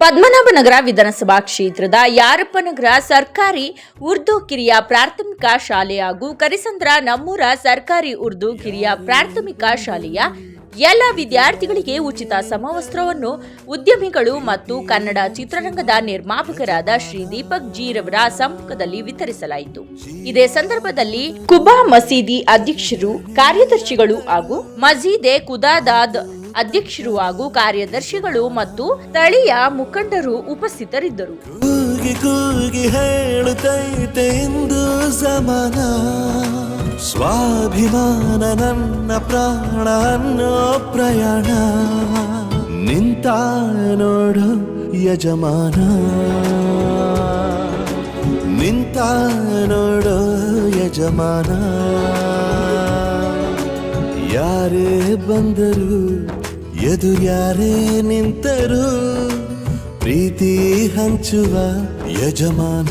ಪದ್ಮನಾಭನಗರ ವಿಧಾನಸಭಾ ಕ್ಷೇತ್ರದ ಯಾರಪ್ಪನಗರ ಸರ್ಕಾರಿ ಉರ್ದು ಕಿರಿಯ ಪ್ರಾಥಮಿಕ ಶಾಲೆ ಹಾಗೂ ಕರಿಸಂದ್ರ ನಮ್ಮೂರ ಸರ್ಕಾರಿ ಉರ್ದು ಕಿರಿಯ ಪ್ರಾಥಮಿಕ ಶಾಲೆಯ ಎಲ್ಲ ವಿದ್ಯಾರ್ಥಿಗಳಿಗೆ ಉಚಿತ ಸಮವಸ್ತ್ರವನ್ನು ಉದ್ಯಮಿಗಳು ಮತ್ತು ಕನ್ನಡ ಚಿತ್ರರಂಗದ ನಿರ್ಮಾಪಕರಾದ ಶ್ರೀ ದೀಪಕ್ ಜೀರವರ ಸಮ್ಮುಖದಲ್ಲಿ ವಿತರಿಸಲಾಯಿತು. ಇದೇ ಸಂದರ್ಭದಲ್ಲಿ ಕುಬಾ ಮಸೀದಿ ಅಧ್ಯಕ್ಷರು, ಕಾರ್ಯದರ್ಶಿಗಳು ಹಾಗೂ ಮಸೀದೆ ಕುದಾದಾದ್ ಅಧ್ಯಕ್ಷರು ಹಾಗೂ ಕಾರ್ಯದರ್ಶಿಗಳು ಮತ್ತು ಸ್ಥಳೀಯ ಮುಖಂಡರು ಉಪಸ್ಥಿತರಿದ್ದರು. ಕೂಗಿ ಕೂಗಿ ಹೇಳುತ್ತೈತೆ ಇಂದು ಸಮಾನ ಸ್ವಾಭಿಮಾನ ನನ್ನ ಪ್ರಾಣ ಪ್ರಯಾಣ. ನಿಂತ ನೋಡು ಯಜಮಾನ. ನಿಂತ ನೋಡು ಯಜಮಾನ. ಯಾರೇ ಬಂದರು ಎದುರು ಯಾರೇ ನಿಂತರು ಪ್ರೀತಿ ಹಂಚುವ ಯಜಮಾನ.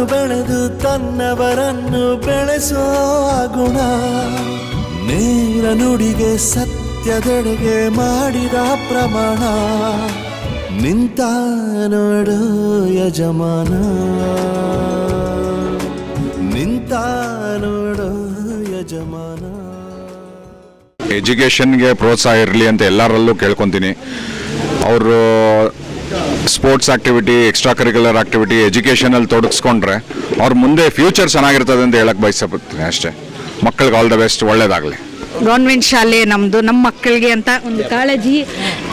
ತಾನು ಬೆಳೆದು ತನ್ನವರನ್ನು ಬೆಳೆಸೋ ಗುಣ. ನೇರ ನುಡಿಗೆ ಸತ್ಯದೆಡೆಗೆ ಮಾಡಿದ ಪ್ರಮಾಣ. ನಿಂತ ನೋಡು ಯಜಮಾನ. ನಿಂತ ನೋಡು ಯಜಮಾನ. ಎಜುಕೇಷನ್ಗೆ ಪ್ರೋತ್ಸಾಹ ಇರಲಿ ಅಂತ ಎಲ್ಲರಲ್ಲೂ ಕೇಳ್ಕೊತೀನಿ. ಅವರು sports activity extra curricular activity ಎಜುಕೇಷನಲ್ಲಿ ತೊಡಗಿಸ್ಕೊಂಡ್ರೆ ಅವ್ರ ಮುಂದೆ ಫ್ಯೂಚರ್ ಚೆನ್ನಾಗಿರ್ತದೆ ಅಂತ ಹೇಳಕ್ ಬಯಸಪಡ್ತೀನಿ ಅಷ್ಟೇ. ಮಕ್ಕಳಿಗೆ ಆಲ್ ದ ಬೆಸ್ಟ್ ಒಳ್ಳೇದಾಗಲಿ. ಗೌರ್ಮೆಂಟ್ ಶಾಲೆ ನಮ್ಮದು ನಮ್ಮ ಮಕ್ಕಳಿಗೆ ಅಂತ ಒಂದು ಕಾಳಜಿ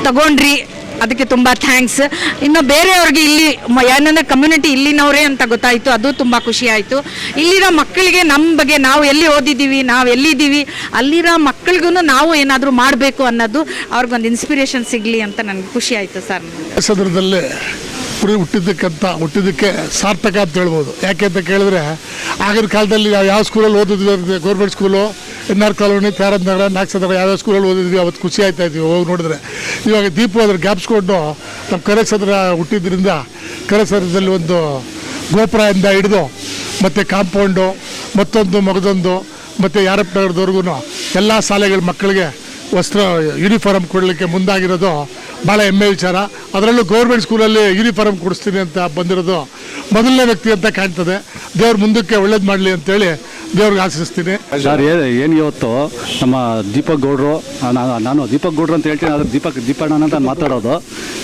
ತಗೊಂಡ್ರಿ. ಅದಕ್ಕೆ ತುಂಬ ಥ್ಯಾಂಕ್ಸ್ ಇನ್ನು ಬೇರೆಯವ್ರಿಗೆ ಇಲ್ಲಿ ಏನಂದ್ರೆ ಕಮ್ಯುನಿಟಿ ಇಲ್ಲಿನವರೇ ಅಂತ ಗೊತ್ತಾಯಿತು. ಅದು ತುಂಬ ಖುಷಿ ಆಯಿತು. ಇಲ್ಲಿರೋ ಮಕ್ಕಳಿಗೆ ನಮ್ಮ ಬಗ್ಗೆ ನಾವು ಎಲ್ಲಿ ಓದಿದ್ದೀವಿ, ನಾವು ಎಲ್ಲಿದ್ದೀವಿ, ಅಲ್ಲಿರೋ ಮಕ್ಕಳಿಗೂ ನಾವು ಏನಾದರೂ ಮಾಡಬೇಕು ಅನ್ನೋದು ಅವ್ರಿಗೊಂದು ಇನ್ಸ್ಪಿರೇಷನ್ ಸಿಗಲಿ ಅಂತ ನನಗೆ ಖುಷಿ ಆಯಿತು ಸರ್. ಸದರದಲ್ಲಿ ಕುರಿ ಹುಟ್ಟಿದ್ದಕ್ಕಂತ, ಹುಟ್ಟಿದ್ದಕ್ಕೆ ಸಾರ್ಥಕ ಅಂತ ಹೇಳ್ಬೋದು. ಯಾಕೆ ಅಂತ ಕೇಳಿದ್ರೆ, ಆಗಿನ ಕಾಲದಲ್ಲಿ ನಾವು ಯಾವ ಸ್ಕೂಲಲ್ಲಿ ಓದಿದ್ವಿ government school N R colony, ತ್ಯಾರದ್ ನಗರ, ನಾಗಸಂದ್ರ ಯಾವ್ಯಾವ ಸ್ಕೂಲಲ್ಲಿ ಓದಿದ್ವಿ, ಅವತ್ತು ಖುಷಿ ಆಯ್ತಾ ಇದ್ವಿ. ಹೋಗಿ ನೋಡಿದ್ರೆ ಇವಾಗ ದೀಪು ಅದ್ರ ಗ್ಯಾಪ್ಸ್ಕೊಂಡು ನಮ್ಮ ಕರೆಸಂದ್ರ ಹುಟ್ಟಿದ್ರಿಂದ ಕರೆಸರದಲ್ಲಿ ಒಂದು ಗೋಪುರದಿಂದ ಹಿಡಿದು ಮತ್ತು ಕಾಂಪೌಂಡು, ಮತ್ತೊಂದು ಮಗದೊಂದು, ಮತ್ತು ಯಾರಪ್ಪ ನಗರದವರೆಗೂ ಎಲ್ಲ ಶಾಲೆಗಳ ಮಕ್ಕಳಿಗೆ ವಸ್ತ್ರ ಯೂನಿಫಾರ್ಮ್ ಕೊಡಲಿಕ್ಕೆ ಮುಂದಾಗಿರೋದು ಭಾಳ ಹೆಮ್ಮೆ ವಿಚಾರ. ಅದರಲ್ಲೂ ಗೌರ್ಮೆಂಟ್ ಸ್ಕೂಲಲ್ಲಿ ಯೂನಿಫಾರ್ಮ್ ಕೊಡಿಸ್ತೀನಿ ಅಂತ ಬಂದಿರೋದು ಮೊದಲನೇ ವ್ಯಕ್ತಿ ಅಂತ ಕಾಣ್ತದೆ. ದೇವ್ರ ಮುಂದಕ್ಕೆ ಒಳ್ಳೇದು ಮಾಡಲಿ ಅಂತೇಳಿ ದೇವ್ರಿಗೆ ಆಶಿಸ್ತೀನಿ. ಸರ್ ಏನು ಇವತ್ತು ನಮ್ಮ ದೀಪಕ್ ಗೌಡ್ರು ನಾನು ದೀಪಕ್ ಗೌಡ್ರು ಅಂತ ಹೇಳ್ತೀನಿ, ಆದರೆ ದೀಪಕ್ ದೀಪಣ್ಣ ಅಂತ ಮಾತಾಡೋದು.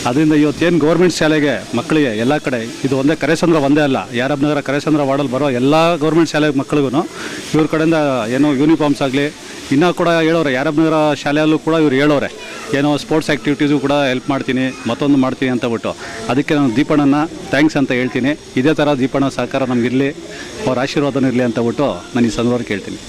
ಅದರಿಂದ ಇವತ್ತು ಏನು ಗೌರ್ಮೆಂಟ್ ಶಾಲೆಗೆ ಮಕ್ಕಳಿಗೆ ಎಲ್ಲ ಕಡೆ, ಇದು ಒಂದೇ ಕರೆಸಂದ್ರ ಒಂದೇ ಅಲ್ಲ ಯಾರಬ್ನಗರ ಕರೆಸಂದ್ರ ವಾರ್ಡಲ್ಲಿ ಬರೋ ಎಲ್ಲ ಗೌರ್ಮೆಂಟ್ ಶಾಲೆ ಮಕ್ಕಳಿಗೂ ಇವ್ರ ಕಡೆಯಿಂದ ಏನು ಯೂನಿಫಾರ್ಮ್ಸ್ ಆಗಲಿ ಇನ್ನೂ ಕೂಡ ಹೇಳೋರೆ ಯಾರಪ್ಪನಗರ ಶಾಲೆಯಲ್ಲೂ ಕೂಡ ಇವ್ರು ಹೇಳೋರೆ, ಏನೋ ಸ್ಪೋರ್ಟ್ಸ್ ಆ್ಯಕ್ಟಿವಿಟೀಸು ಕೂಡ ಹೆಲ್ಪ್ ಮಾಡ್ತೀನಿ, ಮತ್ತೊಂದು ಮಾಡ್ತೀನಿ ಅಂತ ಬಿಟ್ಟು. ಅದಕ್ಕೆ ನಾನು ದೀಪಣ್ಣನ ಥ್ಯಾಂಕ್ಸ್ ಅಂತ ಹೇಳ್ತೀನಿ. ಇದೇ ಥರ ದೀಪಣ್ಣ ಸಹಕಾರ ನಮಗಿರಲಿ, ಅವ್ರ ಆಶೀರ್ವಾದನೂ ಇರಲಿ ಅಂತ ಬಿಟ್ಟು ನಾನು ಈ ಸಂದರ್ಭ ಕೇಳ್ತೀನಿ.